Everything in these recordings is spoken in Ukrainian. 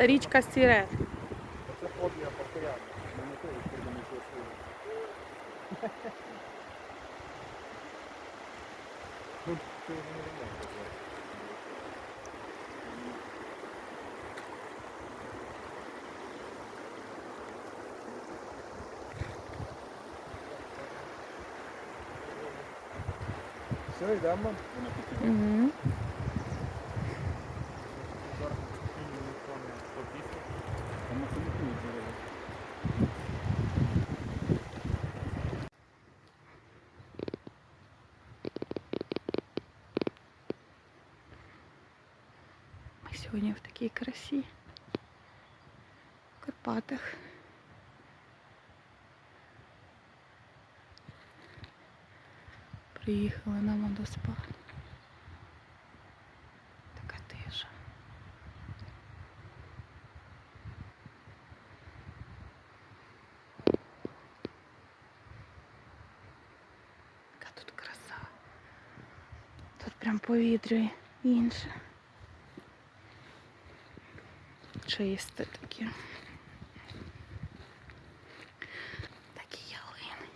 Це річка Сіре. Це фобія повторяння. Ми не той, що не чувствуємо. Ну, ти вже не ремонт. Все, йдемо. Угу. Сьогодні в такій красі. В Карпатах. Приїхали на водоспад. Така тиша. Яка тут краса. Тут прям повітря інше. Чисте таке. Такі ялини.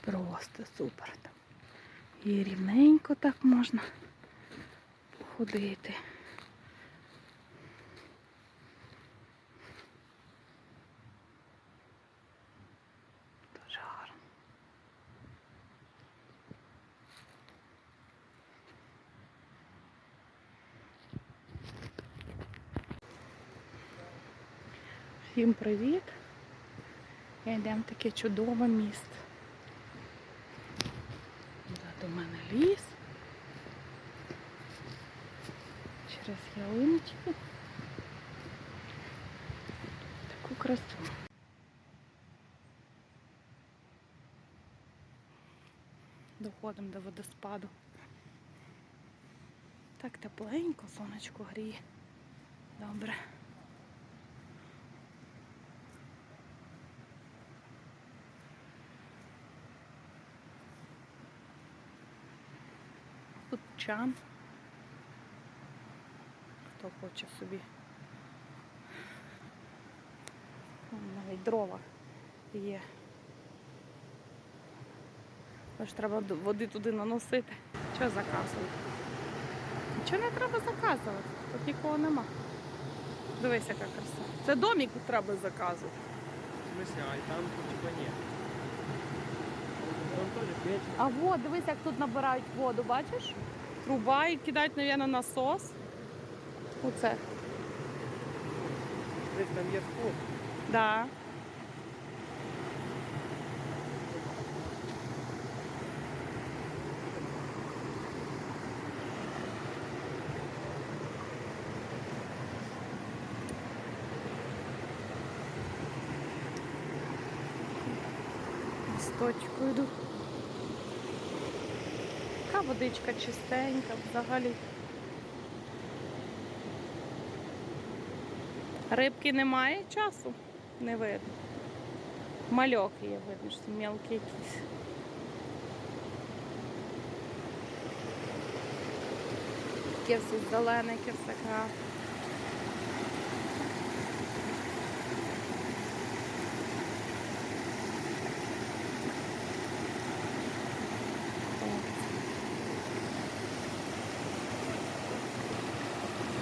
Просто супер. І рівненько так можна походити. Дуже гарно. Всім привіт! І йдемо в таке чудове місто. До мене ліс. Через ялиночки. Таку красу. Доходимо до водоспаду. Так тепленько, сонечко гріє. Добре. Тут чан. Хто хоче собі. Вон Навіть дрова є. Тож треба води туди наносити. Що заказувати? Нічого не треба заказувати. Тут нікого нема. Дивись, яка краса. Це домик треба заказувати. В смысле, а там типа ні. Там теж. А вот, дивись, як тут набирають воду, бачиш? Труба і кидають, мабуть, насос. Оце. Десь там є спот. Да. Листочку йду. Водичка чистенька взагалі. Рибки немає часу? Не видно. Мальок є, видно, що мелкий якісь. Таке все зелене, таке все красне.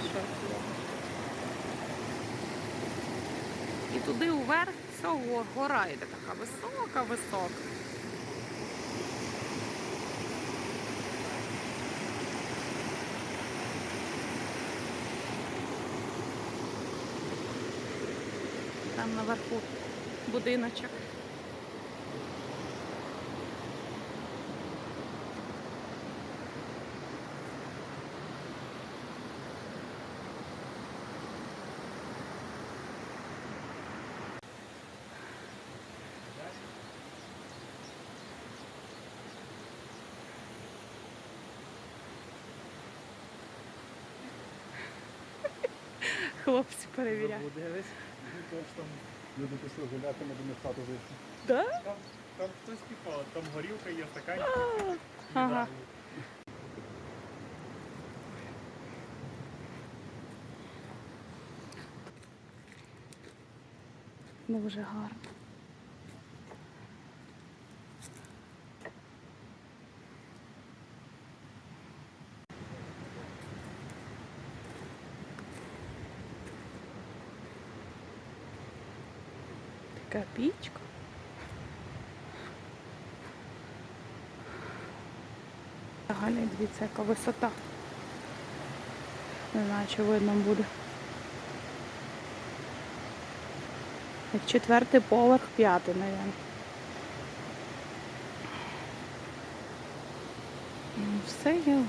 Що це? І туди уверх всього гора йде така висока, висока. Там наверху будиночок. Хлопці перевіряють. Люди пішли гуляти, ми в хату Там хтось піпав, там горілка є, стаканчик. Ага. Дуже гарно. Пічка. Взагалі, дивіться, яка висота. Не знаю, чи видно буде. Як четвертий поверх, п'ятий, мабуть. Все є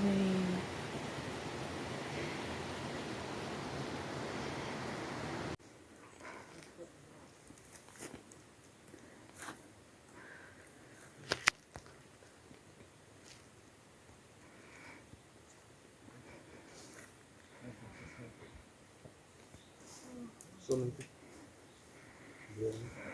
видно. Такі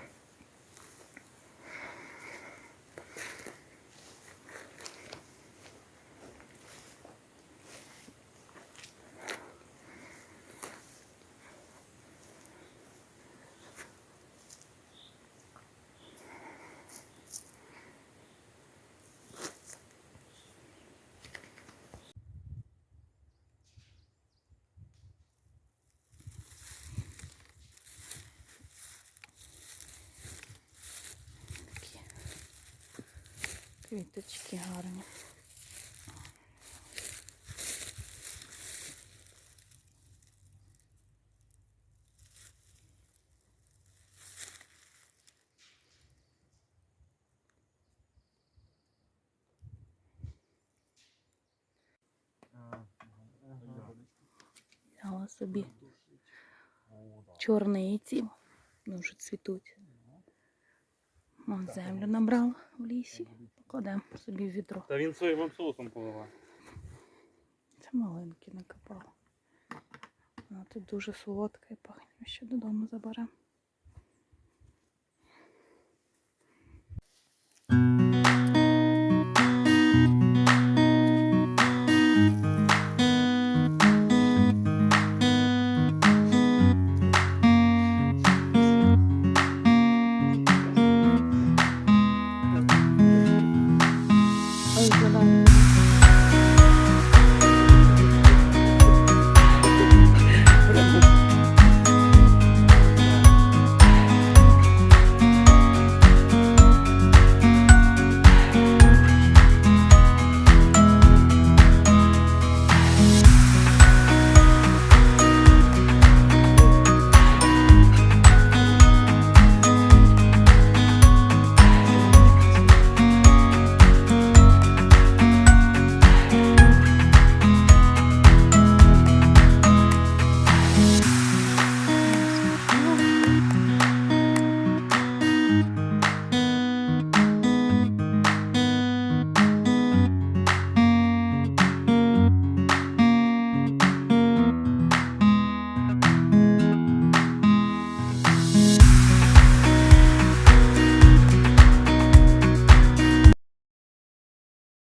квіточки гарні. Взяла собі чорниці. Дуже цвітуть. Вон землю набрала в лісі. Покладемо собі в відро. Та він соєвим соусом поливає. Це малинки накопала. Вона тут дуже солодка і пахне. Ще додому заберемо.